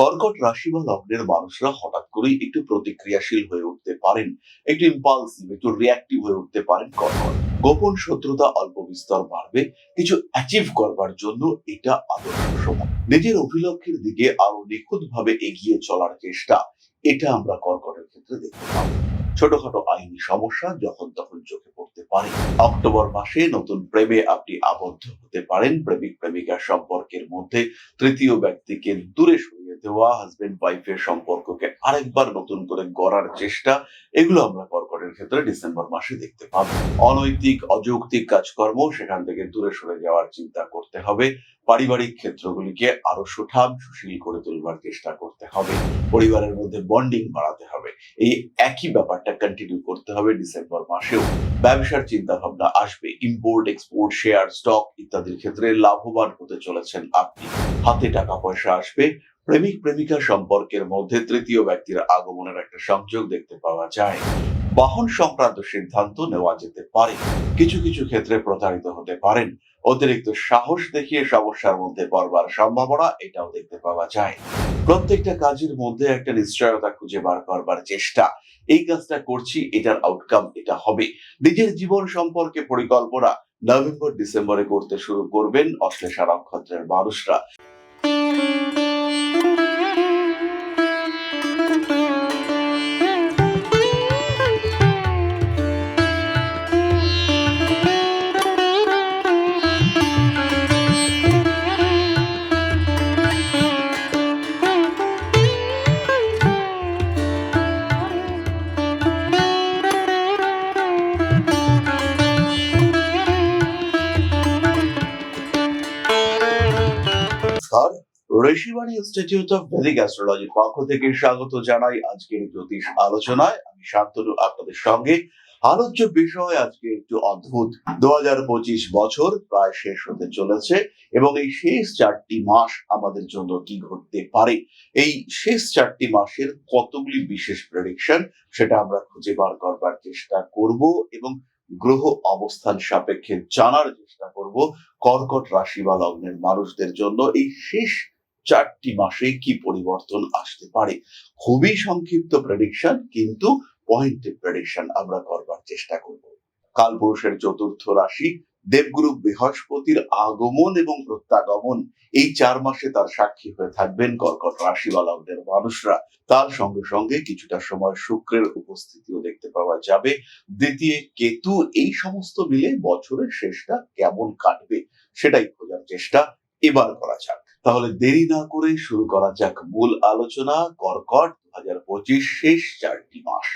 কর্কট রাশি বা লগ্নের মানুষরা হঠাৎ করেই একটু প্রতিক্রিয়াশীল হয়ে উঠতে পারেন, একটু ইম্পালসিভ একটু রিয়াক্টিভ হয়ে উঠতে পারেন কর্কট। গোপন শত্রুতা অল্প বিস্তর বাড়বে, কিছু অ্যাচিভ করবার জন্য এটা আদর্শ সময় নিজের অভিলক্ষের দিকে আরও নিখুঁত ভাবে এগিয়ে চলার চেষ্টা, এটা আমরা কর্কটের ক্ষেত্রে দেখতে পাবো। ছোটখাটো আইনি সমস্যা যখন তখন চোখে পড়তে পারে। অক্টোবর মাসে নতুন প্রেমে আপনি আবদ্ধ হতে পারেন প্রেমিক প্রেমিকা সম্পর্কের মধ্যে তৃতীয় ব্যক্তিকে দূরে সরিয়ে দেওয়া হাজবেন্ড ওয়াইফের সম্পর্ককে আরেকবার নতুন করে গড়ার চেষ্টা, এগুলো আমরা কর্কটের ক্ষেত্রে ডিসেম্বর মাসে দেখতে পাবো। অনৈতিক, অযৌক্তিক কাজকর্ম সেখান থেকে দূরে সরে যাওয়ার চিন্তা করতে হবে। পারিবারিক ক্ষেত্রগুলিকে আরও সুঠাম, সুশীল করে তুলবার চেষ্টা করতে হবে। পরিবারের মধ্যে বন্ডিং বাড়াতে হবে। এই একই ব্যাপারটা কন্টিনিউ করতে হবে ডিসেম্বর মাসেও। ব্যবসার চিন্তা ভাবনা আসবে। ইম্পোর্ট এক্সপোর্ট শেয়ার স্টক ইত্যাদির ক্ষেত্রে লাভবান হতে চলেছেন আপনি। হাতে টাকা পয়সা আসবে। প্রেমিক প্রেমিকা সম্পর্কের মধ্যে তৃতীয় ব্যক্তির আগমনের একটা সংযোগ দেখতে পাওয়া যায়। বাহন সংক্রান্ত সিদ্ধান্ত নেওয়া যেতে পারে। কিছু কিছু ক্ষেত্রে প্রতারিত হতে পারেন। অতিরিক্ত সাহস দেখিয়ে সমস্যার মধ্যে পড়বার সম্ভাবনা এটাও দেখতে পাওয়া যায়। প্রত্যেকটা কাজের মধ্যে একটা নিশ্চয়তা খুঁজে বার করবার চেষ্টা। এই কাজটা করছি, এটার আউটকাম এটা হবে। নিজের জীবন সম্পর্কে পরিকল্পনা নভেম্বর ডিসেম্বরে করতে শুরু করবেন অশ্লেষা নক্ষত্রের মানুষরা। নমস্কার ঋষিবাণী ইনস্টিটিউট অফ ভেদিক অ্যাস্ট্রোলজির পক্ষ থেকে স্বাগত জানাই আজকের জ্যোতিষ আলোচনায়। আমি শান্তনু, আপনাদের সঙ্গে। আলোচ্য বিষয় আজকে একটু অদ্ভুত। দু বছর প্রায় শেষ হতে চলেছে এবং এই শেষ চারটি মাস আমাদের জন্য কি ঘটতে পারে? এই শেষ চারটি মাসের কতগুলি বিশেষ প্রেডিকশন সেটা আমরা খুঁজে বার করবার চেষ্টা করব এবং গ্রহ অবস্থান সাপেক্ষে জানার চেষ্টা করব। কর্কট রাশি বা লগ্নের মানুষদের জন্য এই শেষ চারটি মাসে কি পরিবর্তন আসতে পারে? খুবই সংক্ষিপ্ত প্রেডিকশন কিন্তু পয়েন্টেড প্রেডিকশন আমরা করবার চেষ্টা করব। কালপুরুষের চতুর্থ রাশি, দেবগুরু বৃহস্পতির আগমন এবং প্রত্যাগমন। এই চার মাসে তার সাক্ষী হয়ে থাকবেন কর্কট রাশি বা মানুষরা। তার সঙ্গে সঙ্গে কিছুটা সময় শুক্রের উপস্থিতিও দেখতে পাওয়া যাবে। দ্বিতীয় কেতু, এই সমস্ত মিলে বছরের শেষটা কেমন কাটবে সেটাই খোঁজার চেষ্টা এবার করা যাক। তাহলে দেরি না করে শুরু করা যাক মূল আলোচনা, কর্কট দু হাজার পঁচিশ শেষ চারটি মাস।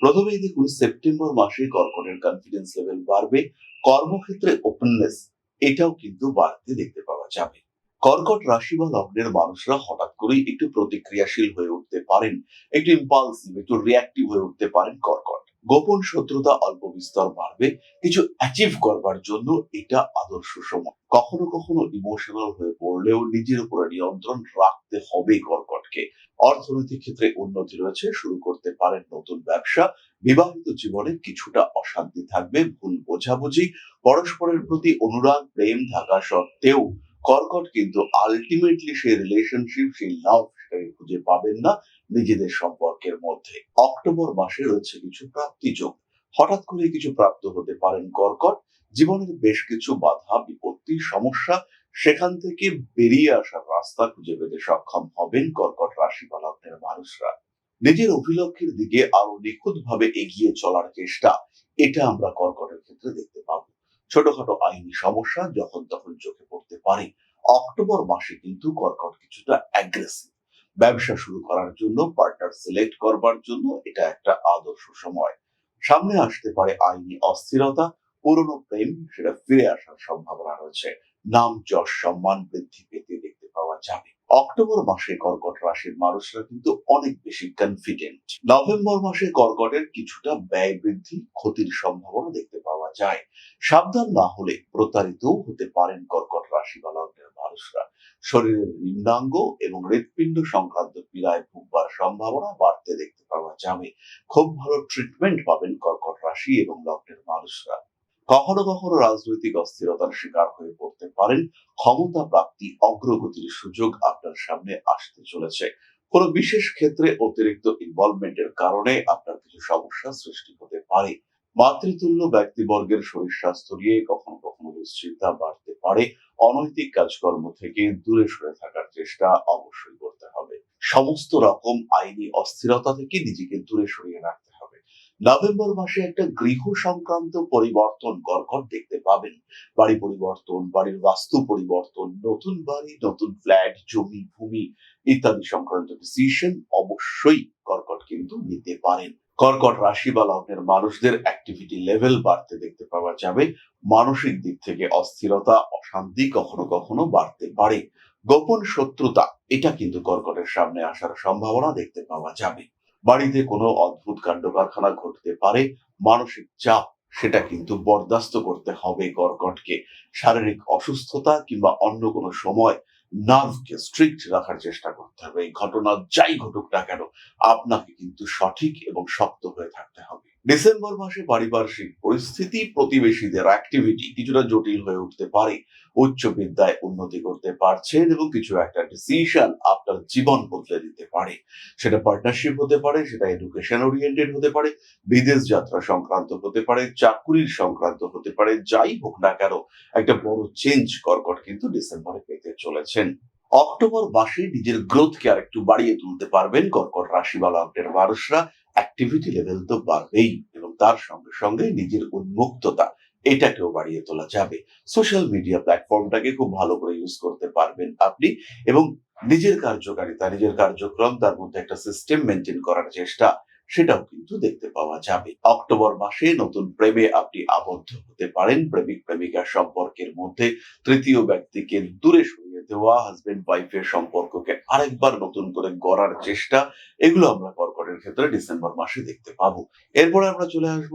প্রথমেই দেখুন, সেপ্টেম্বর মাসে কর্কটের কনফিডেন্স লেভেল বাড়বে। কর্মক্ষেত্রে ওপেননেস এটাও কিন্তু বাড়তে দেখতে পাওয়া যাবে। কর্কট রাশি বা লগ্নের মানুষরা হঠাৎ করেই একটু প্রতিক্রিয়াশীল হয়ে উঠতে পারেন, একটু ইম্পালসিভ একটু রিয়াক্টিভ হয়ে উঠতে পারেন কর্কট। গোপন শত্রুতা অল্প বিস্তর বাড়বে, কিছু অ্যাচিভ করবার জন্য এটা আদর্শ সময়। কখনো কখনো ইমোশনাল হয়ে পড়লেও নিজের উপরে নিয়ন্ত্রণ রাখতে হবে কর্কটকে। অর্থনৈতিক ক্ষেত্রে উন্নতি রয়েছে, শুরু করতে পারেন নতুন ব্যবসা, বিবাহিত জীবনে কিছুটা অশান্তি থাকবে, ভুল বোঝাবুঝি, পরস্পরের প্রতি অনুরাগ, প্রেম থাকা সত্ত্বেও কর্কট কিন্তু আলটিমেটলি সেই রিলেশনশিপ সেই লাভ সেটাকে খুঁজে পাবেন না। নিজেদের সম্পর্কের মধ্যে। অক্টোবর মাসে রয়েছে কিছু প্রাপ্তি যোগ হঠাৎ করে কিছু প্রাপ্ত হতে পারেন কর্কট। জীবনের বেশ কিছু বাধা, বিপত্তি, সমস্যা, সেখান থেকে বেরিয়ে আসার রাস্তা খুঁজে পেতে সক্ষম হবেন কর্কট রাশি বা মানুষরা। নিজের অভিলক্ষের দিকে আরও নিখুঁত ভাবে এগিয়ে চলার চেষ্টা, এটা আমরা কর্কটের ক্ষেত্রে দেখতে পাবো। ছোটখাটো আইনি সমস্যা যখন তখন চোখে পড়তে পারে। অক্টোবর মাসে কিন্তু কর্কট কিছুটা অ্যাগ্রেসিভ ব্যবসা শুরু করার জন্য পার্টনার সিলেক্ট করবার জন্য এটা একটা আদর্শ সময়। সামনে আসতে পারে আইনি অস্থিরতা, পুরনো প্রেম, সেটা ফিরে আসার সম্ভাবনা রয়েছে। নাম, যশ, সম্মান বৃদ্ধি পেতে দেখতে পাওয়া যাবে। অক্টোবর মাসে কর্কট রাশির মানুষরা কিন্তু অনেক বেশি কনফিডেন্ট নভেম্বর মাসে কর্কটের কিছুটা ব্যয় বৃদ্ধি, ক্ষতির সম্ভাবনা দেখতে পাওয়া যায়। সাবধান না হলে প্রতারিতও হতে পারেন কর্কট রাশি বা মানুষরা। শরীরের নিম্নাঙ্গ এবং হৃৎপিণ্ড সংক্রান্ত পীড়ায় ভুগবার সম্ভাবনা বাড়তে দেখতে পাওয়া যাবে খুব ভালো ট্রিটমেন্ট পাবেন কর্কট রাশি এবং লগ্নের মানুষরা। কখনো কখনো রাজনৈতিক অস্থিরতার শিকার হয়ে পড়তে পারেন। ক্ষমতা প্রাপ্তি অগ্রগতির সুযোগ আপনার সামনে আসতে চলেছে। কোনো বিশেষ ক্ষেত্রে অতিরিক্ত ইনভলভমেন্টের কারণে আপনার কিছু সমস্যা সৃষ্টি হতে পারে। মাতৃতুল্য ব্যক্তিবর্গের শরীর স্বাস্থ্য নিয়ে কখনো কখনো দুশ্চিন্তা বাড়তে পারে। অনৈতিক কাজকর্ম থেকে দূরে সরে থাকার চেষ্টা অবশ্যই করতে হবে। সমস্ত রকম আইনি অস্থিরতা থেকে নিজেকে দূরে সরিয়ে রাখতে হবে। নভেম্বর মাসে একটা গৃহ সংক্রান্ত পরিবর্তন কর্কট দেখতে পাবেন। বাড়ি পরিবর্তন, বাড়ির বাস্তু পরিবর্তন, নতুন বাড়ি, নতুন ফ্ল্যাট, জমি, ভূমি ইত্যাদি সংক্রান্ত ডিসিশন অবশ্যই কর্কট কিন্তু নিতে পারেন। কর্কট রাশি বা লগ্নের মানুষদের অ্যাক্টিভিটি লেভেল বাড়তে দেখতে পাওয়া যাবে। মানসিক দিক থেকে অস্থিরতা, অশান্তি কখনো কখনো বাড়তে পারে। গোপন শত্রুতা, এটা কিন্তু কর্কটের সামনে আসার সম্ভাবনা দেখতে পাওয়া যাবে। বাড়িতে কোনো অদ্ভুত কাণ্ড কারখানা ঘটতে পারে, মানসিক চাপ, সেটা কিন্তু বরদাস্ত করতে হবে কর্কটকে। শারীরিক অসুস্থতা কিংবা অন্য কোনো সময় নার্ভকে স্ট্রিক্ট রাখার চেষ্টা করতে হবে। এই ঘটনা যাই ঘটুক না কেন, আপনাকে কিন্তু সঠিক এবং শক্ত হয়ে থাকতে হবে। ডিসেম্বর মাসে পারিপার্শ্বিক পরিস্থিতি, প্রতিবেশীদের অ্যাক্টিভিটি কিছুটা জটিল হয়ে উঠতে পারে। উচ্চ বিদ্যায় উন্নতি করতে পারছেন এবং কিছু একটা ডিসিশন আপনার জীবন বদলে দিতে পারে। সেটা পার্টনারশিপ হতে পারে, সেটা এডুকেশন ওরিয়েন্টেড হতে পারে, বিদেশ যাত্রা সংক্রান্ত হতে পারে, চাকুরির সংক্রান্ত হতে পারে, যাই হোক না কেন, একটা বড় চেঞ্জ কর্কট কিন্তু ডিসেম্বরে পেতে চলেছেন। অক্টোবর মাসে নিজের গ্রোথকে আর একটু বাড়িয়ে তুলতে পারবেন। কর্কট রাশি বা লগ্নের মানুষরা অ্যাক্টিভিটি লেভেল তো বাড়বেই এবং তার সঙ্গে সঙ্গে নিজের উন্মুক্ততা এটাকেও বাড়িয়ে তোলা যাবে। সোশ্যাল মিডিয়া প্ল্যাটফর্মটাকে খুব ভালো করে ইউজ করতে পারবেন আপনি এবং নিজের কার্যকারিতা, নিজের কার্যক্রম, তার মধ্যে একটা সিস্টেম মেনটেন করার চেষ্টা সেটাও কিন্তু দেখতে পাওয়া যাবে। অক্টোবর মাসে নতুন প্রেমে আপনি আবদ্ধ হতে পারেন। প্রেমিক প্রেমিকা সম্পর্কের মধ্যে তৃতীয় ব্যক্তিকে দূরে সরিয়ে দেওয়া হাজবেন্ড ওয়াইফের সম্পর্ককে আরেকবার নতুন করে গড়ার চেষ্টা, এগুলো আমরা কর্কটের ক্ষেত্রে ডিসেম্বর মাসে দেখতে পাবো। এরপরে আমরা চলে আসব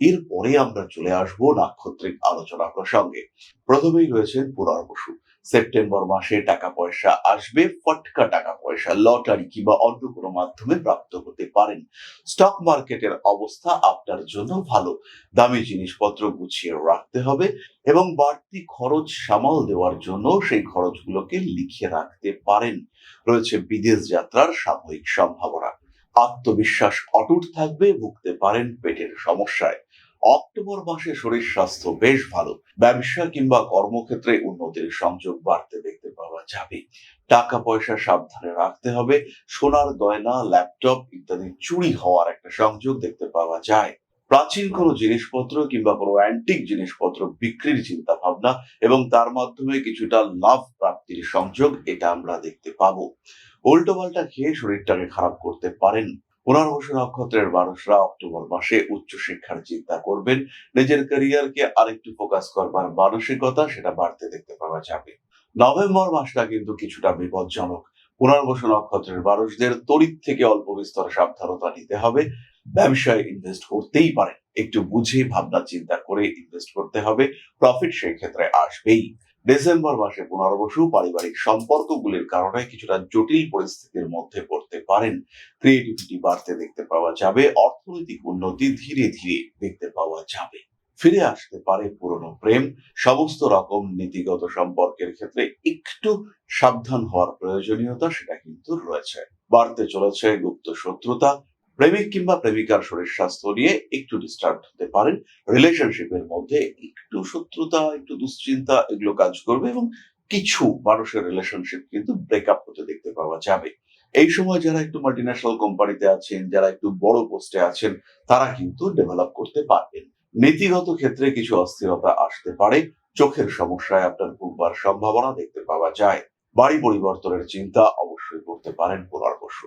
এরপরে আমরা চলে আসব নাক্ষত্রিক আলোচনা প্রসঙ্গে। প্রথমেই রয়েছেন পুনর্বসু সেপ্টেম্বর মাসে টাকা পয়সা আসবে, ফটকা টাকা পয়সা লটারি কিংবা অন্য কোনো মাধ্যমে প্রাপ্ত হতে পারেন। স্টক মার্কেটের অবস্থা আপনার জন্য ভালো। দামি জিনিসপত্র গুছিয়ে রাখতে হবে এবং বাড়তি খরচ সামাল দেওয়ার জন্য সেই খরচগুলোকে লিখে রাখতে পারেন। রয়েছে বিদেশ যাত্রার সাময়িক সম্ভাবনা। আত্মবিশ্বাস অটুট থাকবে, ভুগতে পারেন পেটের সমস্যায়। অক্টোবর মাসে শরীর স্বাস্থ্য বেশ ভালো। ব্যবসা কিংবা কর্মক্ষেত্রে উন্নতির সংযোগ বাড়তে দেখতে পাওয়া যাবে। টাকা পয়সা সাবধানে রাখতে হবে। সোনার গয়না, ল্যাপটপ ইত্যাদি চুরি হওয়ার একটা সংযোগ দেখতে পাওয়া যায়। প্রাচীন কোনো জিনিসপত্র কিংবা কোনো অ্যান্টিক জিনিসপত্র বিক্রির চিন্তা ভাবনা এবং তার মাধ্যমে কিছুটা লাভ প্রাপ্তির সংযোগ এটা আমরা দেখতে পাবো। উল্টো পাল্টা খেয়ে শরীরটাকে খারাপ করতে পারেন পুনর্বসু নক্ষত্রের মানুষরা অক্টোবর মাসে উচ্চশিক্ষার চিন্তা করবেন। নিজের ক্যারিয়ারকে আরেকটু ফোকাস করবার মানসিকতা সেটা বাড়তে দেখতে পাওয়া যাবে। নভেম্বর মাসটা কিন্তু কিছুটা বিপজ্জনক। পুনর্বসু নক্ষত্রের মানুষদের তড়িৎ থেকে অল্প বিস্তর সাবধানতা নিতে হবে। ব্যবসায় ইনভেস্ট করতেই পারে একটু বুঝে, ভাবনা, চিন্তা করে ইনভেস্ট করতে হবে। প্রফিট সেই ক্ষেত্রে আসবেই। ডিসেম্বর মাসে পুনর্বসু পারিবারিক সম্পর্কগুলির কারণে কিছুটা জটিল পরিস্থিতির মধ্যে পড়তে পারেন। ক্রিয়েটিভিটি বাড়তে দেখতে পাওয়া যাবে, অর্থনৈতিক উন্নতি ধীরে ধীরে দেখতে পাওয়া যাবে। ফিরে আসতে পারে পুরনো প্রেম। সমস্ত রকম নীতিগত সম্পর্কের ক্ষেত্রে একটু সাবধান হওয়ার প্রয়োজনীয়তা সেটা কিন্তু রয়েছে। বাড়তে চলেছে গুপ্ত শত্রুতা প্রেমিক কিংবা প্রেমিকার শরীর স্বাস্থ্য নিয়ে একটু ডিস্টার্ব হতে পারেন। রিলেশনশিপের মধ্যে একটু শত্রুতা, একটু দুশ্চিন্তা এগুলো কাজ করবে এবং কিছু মানুষের রিলেশনশিপ কিন্তু ব্রেকআপ হতে দেখতে পাওয়া যাবে। এই সময় যারা একটু মাল্টিন্যাশনাল কোম্পানিতে আছেন, যারা একটু বড় পোস্টে আছেন, তারা কিন্তু ডেভেলপ করতে পারবেন। নীতিগত ক্ষেত্রে কিছু অস্থিরতা আসতে পারে। চোখের সমস্যায় আপনার ভুগবার সম্ভাবনা দেখতে পাওয়া যায়। বাড়ি পরিবর্তনের চিন্তা অবশ্যই করতে পারেন পুনর্বসু।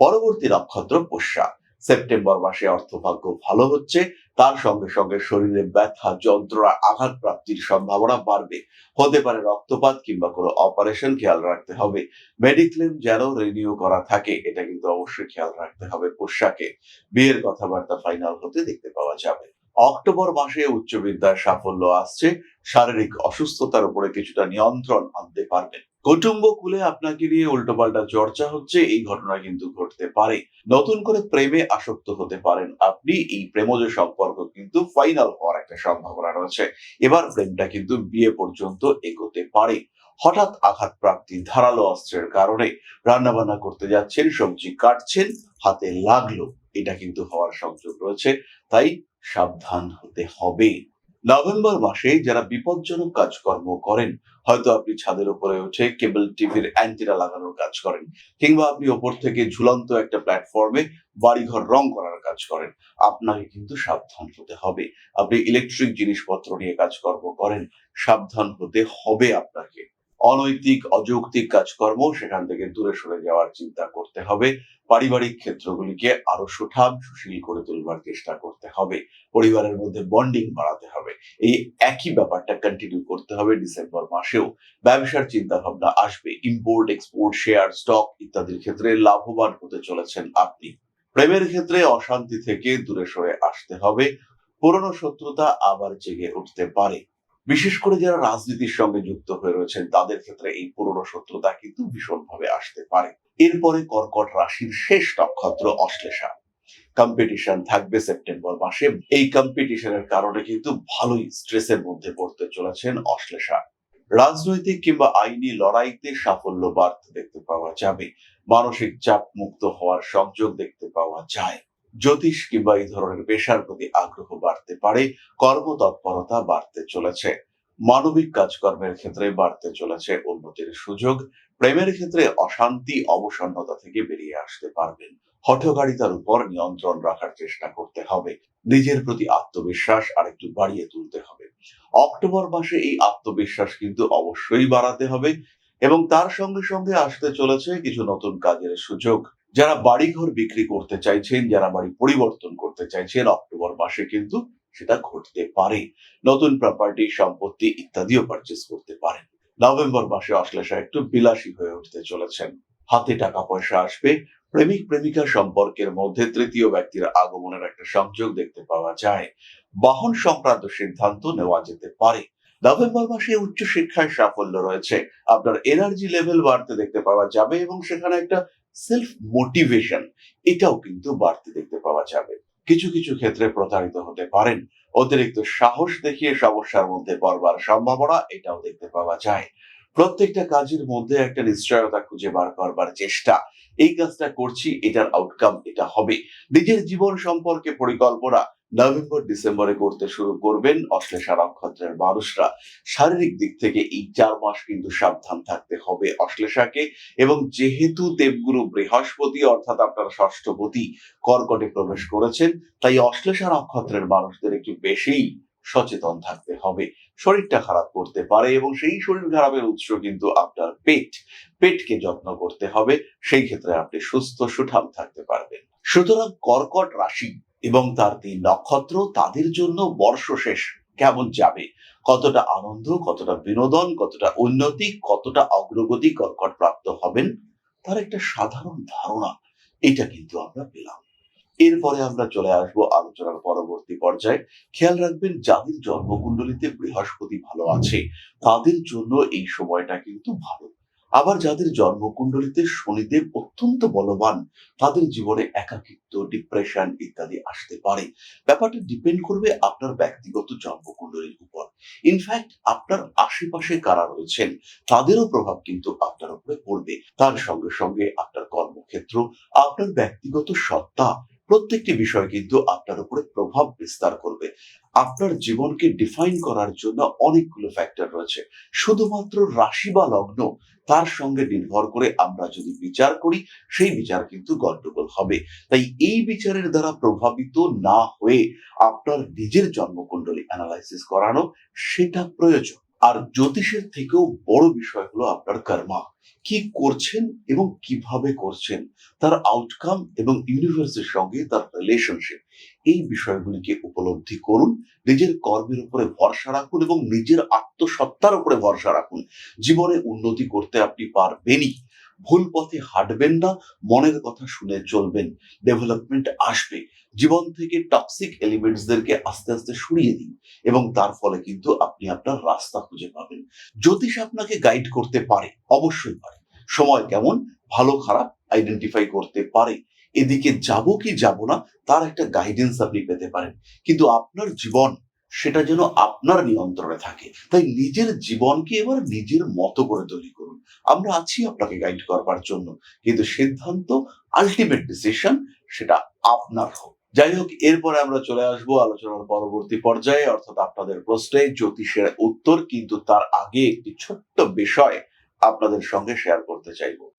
পরবর্তী নক্ষত্র পোষ্যা সেপ্টেম্বর মাসে অর্থভাগ্য ভালো হচ্ছে, তার সঙ্গে সঙ্গে শরীরে ব্যথা, যন্ত্রণা, আঘাত প্রাপ্তির সম্ভাবনা বাড়বে। হতে পারে রক্তপাত কিংবা কোনো অপারেশন খেয়াল রাখতে হবে। মেডিক্লেম যেন রিনিউ করা থাকে, এটা কিন্তু অবশ্যই খেয়াল রাখতে হবে পোশাকে বিয়ের কথাবার্তা ফাইনাল হতে দেখতে পাওয়া যাবে। অক্টোবর মাসে উচ্চ বিদ্যার সাফল্য আসছে, শারীরিক অসুস্থতার উপরে কিছুটা নিয়ন্ত্রণ আনতে পারবেন। কুটুম্ব কুলে আপনাকে নিয়ে উল্টোপাল্টা চর্চা হচ্ছে, এই ঘটনা কিন্তু ঘটতে পারে। নতুন করে প্রেমে আসক্ত হতে পারেন আপনি, এই প্রেমজ সম্পর্ক কিন্তু ফাইনাল হওয়ার একটা সম্ভাবনা রয়েছে। এবার প্রেমটা কিন্তু বিয়ে পর্যন্ত এগোতে পারে। হঠাৎ আঘাত প্রাপ্তি ধারালো অস্ত্রের কারণে রান্না বান্না করতে যাচ্ছেন, সবজি কাটছেন, হাতে লাগল, এটা কিন্তু হওয়ার সংযোগ রয়েছে, তাই সাবধান হতে হবে। নভেম্বর মাসে যারা বিপজ্জনক কাজকর্ম করেন হয়তো আপনি ছাদের উপরে উঠে কেবল টিভির অ্যান্টিনা লাগানোর কাজ করেন, কিংবা আপনি ওপর থেকে ঝুলন্ত একটা প্ল্যাটফর্মে বাড়িঘর রং করার কাজ করেন। আপনাকে কিন্তু সাবধান হতে হবে। আপনি ইলেকট্রিক জিনিসপত্র নিয়ে কাজকর্ম করেন, সাবধান হতে হবে আপনাকে। অনৈতিক, অযৌক্তিক কাজকর্ম সেখান থেকে দূরে সরে যাওয়ার চিন্তা করতে হবে। পারিবারিক ক্ষেত্রগুলিকে আরও সুঠাম, সুশীল করে তুলবার চেষ্টা করতে হবে। পরিবারের মধ্যে বন্ডিং বাড়াতে হবে। এই একই ব্যাপারটা কন্টিনিউ করতে হবে ডিসেম্বর মাসেও। ব্যবসার চিন্তা ভাবনা আসবে। ইম্পোর্ট এক্সপোর্ট শেয়ার স্টক ইত্যাদির ক্ষেত্রে লাভবান হতে চলেছেন আপনি। প্রেমের ক্ষেত্রে অশান্তি থেকে দূরে সরে আসতে হবে। পুরনো শত্রুতা আবার জেগে উঠতে পারে। বিশেষ করে যারা রাজনীতির সঙ্গে যুক্ত হয়ে রয়েছেন, তাদের ক্ষেত্রে এই পুরনো শত্রুতা কিন্তু ভীষণভাবে আসতে পারে। এরপরে কর্কট রাশির শেষ নক্ষত্র অশ্লেষা। কম্পিটিশন থাকবে সেপ্টেম্বর মাসে। এই কম্পিটিশনের কারণে কিন্তু ভালোই স্ট্রেসের মধ্যে পড়তে চলেছেন অশ্লেষা। রাজনৈতিক কিংবা আইনি লড়াইতে সাফল্য বাড়তে দেখতে পাওয়া যাবে। মানসিক চাপ মুক্ত হওয়ার সংযোগ দেখতে পাওয়া যায়। জ্যোতিষ কিংবা এই ধরনের পেশার প্রতি আগ্রহ বাড়তে পারে, কর্মতৎপরতা বাড়তে চলেছে, মানবিক কাজকর্মের ক্ষেত্রে বাড়তে চলেছে উন্নতির সুযোগ, প্রেমের ক্ষেত্রে অশান্তি, অবসন্নতা থেকে বেরিয়ে আসতে পারবেন। হঠগাড়িতার উপর নিয়ন্ত্রণ রাখার চেষ্টা করতে হবে, নিজের প্রতি আত্মবিশ্বাস আরেকটু বাড়িয়ে তুলতে হবে। অক্টোবর মাসে এই আত্মবিশ্বাস কিন্তু অবশ্যই বাড়াতে হবে এবং তার সঙ্গে সঙ্গে আসতে চলেছে কিছু নতুন কাজের সুযোগ। যারা বাড়িঘর বিক্রি করতে চাইছেন, যারা বাড়ি পরিবর্তন করতে চাইছেন, অক্টোবর মাসে কিন্তু সেটা ঘটতে পারে। নতুন প্রপার্টি সম্পত্তি ইত্যাদিও পারচেস করতে পারেন। নভেম্বর মাসে অশ্লেষা একটু বিলাসী হয়ে উঠতে চলেছেন। হাতে টাকা পয়সা আসবে। প্রেমিক, প্রেমিকা সম্পর্কের মধ্যে তৃতীয় ব্যক্তির আগমনের একটা সংযোগ দেখতে পাওয়া যায়। বাহন সংক্রান্ত সিদ্ধান্ত নেওয়া যেতে পারে। নভেম্বর মাসে উচ্চ শিক্ষায় সাফল্য রয়েছে। আপনার এনার্জি লেভেল বাড়তে দেখতে পাওয়া যাবে এবং সেখানে একটা সেলফ মোটিভেশন এটাও কিন্তু বাড়তে দেখতে পাওয়া যাবে। কিছু কিছু ক্ষেত্রে প্রতারিত হতে পারেন, অতিরিক্ত সাহস দেখিয়ে সমস্যার মধ্যে পড়বার সম্ভাবনা এটাও দেখতে পাওয়া যায়। প্রত্যেকটা কাজের মধ্যে একটা নিশ্চয়তা খুঁজে বার করবার চেষ্টা, এই কাজটা করছি, এটার আউটকাম এটা হবে। নিজের জীবন সম্পর্কে পরিকল্পনা নভেম্বর, ডিসেম্বরে করতে শুরু করবেন। অশ্লেষা নক্ষত্রের মানুষরা শারীরিক দিক থেকে এই চার মাস কিন্তু সাবধান থাকতে হবে অশ্লেষাকে। এবং যেহেতু দেবগুরু বৃহস্পতি, অর্থাৎ আপনার ষষ্ঠপতি কর্কটে প্রবেশ করেছেন, তাই অশ্লেষা নক্ষত্রের মানুষদের একটু বেশিই সচেতন থাকতে হবে। শরীরটা খারাপ করতে পারে এবং সেই শরীর খারাপের উৎস কিন্তু আপনার পেট। পেটকে যত্ন করতে হবে, সেই ক্ষেত্রে আপনি সুস্থ, সুঠাম থাকতে পারবেন। সুতরাং কর্কট রাশি এবং তার তিন নক্ষত্র তাদের জন্য বর্ষ শেষ কেমন যাবে? কতটা আনন্দ, কতটা বিনোদন, কতটা উন্নতি, কতটা অগ্রগতি কর্কট প্রাপ্ত হবেন? তার একটা সাধারণ ধারণা, এটা কিন্তু আমরা পেলাম। এরপরে আমরা চলে আসব আলোচনার পরবর্তী পর্যায়ে। খেয়াল রাখবেন, যাদের জন্মকুণ্ডলিতে বৃহস্পতি ভালো আছে, তাদের জন্য এই সময়টা কিন্তু ভালো। আবার যাদের জন্মকুণ্ডলিতে শনিদেব অত্যন্ত বলবান, তাদের জীবনে একাকিত্ব ডিপ্রেশন ইত্যাদি আসতে পারে। ব্যাপারটা ডিপেন্ড করবে আপনার ব্যক্তিগত জন্মকুণ্ডলীর উপর। ইনফ্যাক্ট আপনার আশেপাশে কারা রয়েছেন, তাদেরও প্রভাব কিন্তু আপনার উপরে পড়বে। তার সঙ্গে সঙ্গে আপনার কর্মক্ষেত্র, আপনার ব্যক্তিগত সত্তা প্রত্যেকটি বিষয় কিন্তু আপনার উপরে প্রভাব বিস্তার করবে। আপনার জীবনকে ডিফাইন করার জন্য অনেকগুলো ফ্যাক্টর রয়েছে। শুধুমাত্র রাশি বা লগ্ন, তার সঙ্গে নির্ভর করে আমরা যদি বিচার করি, সেই বিচার কিন্তু গন্ডগোল হবে। তাই এই বিচারের দ্বারা প্রভাবিত না হয়ে আপনার নিজের জন্মকুণ্ডলী অ্যানালাইসিস করানো, সেটা প্রয়োজন। আর জ্যোতিষের থেকেও বড় বিষয় হলো আপনার কর্মা। কি করছেন এবং কীভাবে করছেন? তার আউটকাম এবং ইউনিভার্সের সঙ্গে তার রিলেশনশিপ এই বিষয়গুলিকে উপলব্ধি করুন, নিজের কর্মের উপরে ভরসা রাখুন এবং নিজের আত্মসত্তার উপরে ভরসা রাখুন। জীবনে উন্নতি করতে আপনি পারবেনই। ভুল পথে হাঁটবেন না, মনের কথা শুনে চলবেন। ডেভেলপমেন্ট আসবে। জীবন থেকে টক্সিক এলিমেন্টসদেরকে আস্তে আস্তে সরিয়ে দিন এবং তার ফলে কিন্তু আপনি আপনার রাস্তা খুঁজে পাবেন। জ্যোতিষ আপনাকে গাইড করতে পারে, অবশ্যই পারে। সময় কেমন? ভালো, খারাপ আইডেন্টিফাই করতে পারে। এদিকে যাব কি যাব না, তার একটা গাইডেন্স আপনি পেতে পারেন। কিন্তু আপনার জীবন, সেটা যেন আপনার নিয়ন্ত্রণে থাকে। তাই নিজের জীবনকে এবার নিজের মতো করে তৈরি করুন। আমরা আছি আপনাকে গাইড করবার জন্য। কিন্তু সিদ্ধান্ত আলটিমেট ডিসিশন সেটা আপনার হোক। যাই হোক, এরপরে আমরা চলে আসব আলোচনার পরবর্তী পর্যায়ে, অর্থাৎ আপনাদের প্রশ্নে জ্যোতিষের উত্তর, কিন্তু তার আগে একটি ছোট্ট বিষয় আপনাদের সঙ্গে শেয়ার করতে চাইব।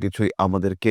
কিছুই আমাদেরকে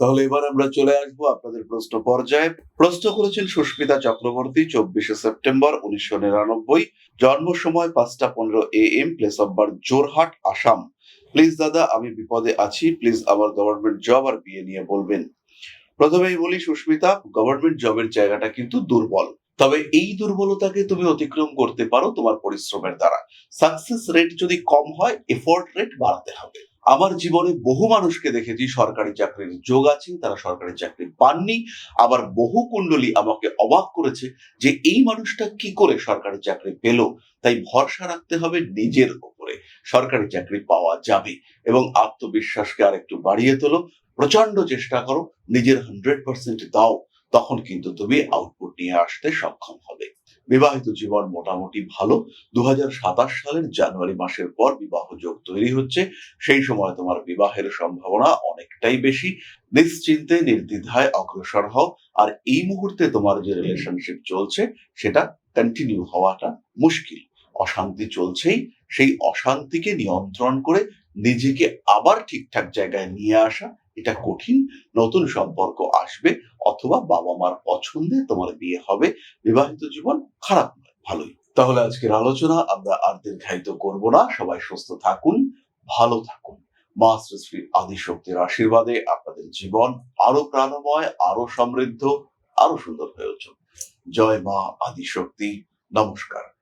তাহলে এবার আমরা চলে আসব আপনাদের প্রশ্ন পর্যায়ে। প্রশ্ন করেছেন সুস্মিতা চক্রবর্তী, চব্বিশে সেপ্টেম্বর উনিশশো নিরানব্বই, জন্ম সময় পাঁচটা পনেরো A M place of birth Jorhat, Assam. Please দাদা, আমি বিপদে আছি প্লিজ আমার গভর্নমেন্ট জব আর বিয়ে নিয়ে বলবেন। প্রথমেই বলি সুস্মিতা গভর্নমেন্ট জবের জায়গাটা কিন্তু দুর্বল। তবে এই দুর্বলতাকে তুমি অতিক্রম করতে পারো তোমার পরিশ্রমের দ্বারা। সাকসেস রেট যদি কম হয় এফোর্ট রেট বাড়াতে হবে। আমার জীবনে বহু মানুষকে দেখেছি সরকারি চাকরির যোগ আছে তারা সরকারি চাকরি পাননি। আবার বহু কুণ্ডলী আমাকে অবাক করেছে যে এই মানুষটা কি করে সরকারি চাকরি পেল? তাই ভরসা রাখতে হবে নিজের উপরে সরকারি চাকরি পাওয়া যাবে এবং আত্মবিশ্বাসকে আরেকটু বাড়িয়ে তোলো। প্রচণ্ড চেষ্টা করো, নিজের হান্ড্রেড পার্সেন্ট দাও, তখন কিন্তু তুমি আউটপুট নিয়ে আসতে সক্ষম হবে। বিবাহিত জীবন মোটামুটি ভালো। দু সালের জানুয়ারি মাসের পর বিবাহ যোগ তৈরি হচ্ছে। সেই সময় তোমার বিবাহের সম্ভাবনা অনেকটাই বেশি। নিশ্চিন্তে, নির্দ্বিধায় অগ্রসর হও। আর এই মুহূর্তে তোমার যে রিলেশনশিপ চলছে, সেটা কন্টিনিউ হওয়াটা মুশকিল। অশান্তি চলছেই। সেই অশান্তিকে নিয়ন্ত্রণ করে নিজেকে আবার ঠিকঠাক জায়গায় নিয়ে আসা এটা কঠিন, নতুন সম্পর্ক আসবে অথবা বাবা মার পছন্দে তোমার বিয়ে হবে, বিবাহিত জীবন খারাপ নয়, ভালোই। তাহলে আজকের আলোচনা আমরা আর দীর্ঘায়িত করব না, সবাই সুস্থ থাকুন, ভালো থাকুন। মা শ্রী আদিশক্তির আশীর্বাদে আপনাদের জীবন আরও প্রাণময়, আরও সমৃদ্ধ, আরও সুন্দর হয়ে উঠুক। জয় মা আদিশক্তি, নমস্কার।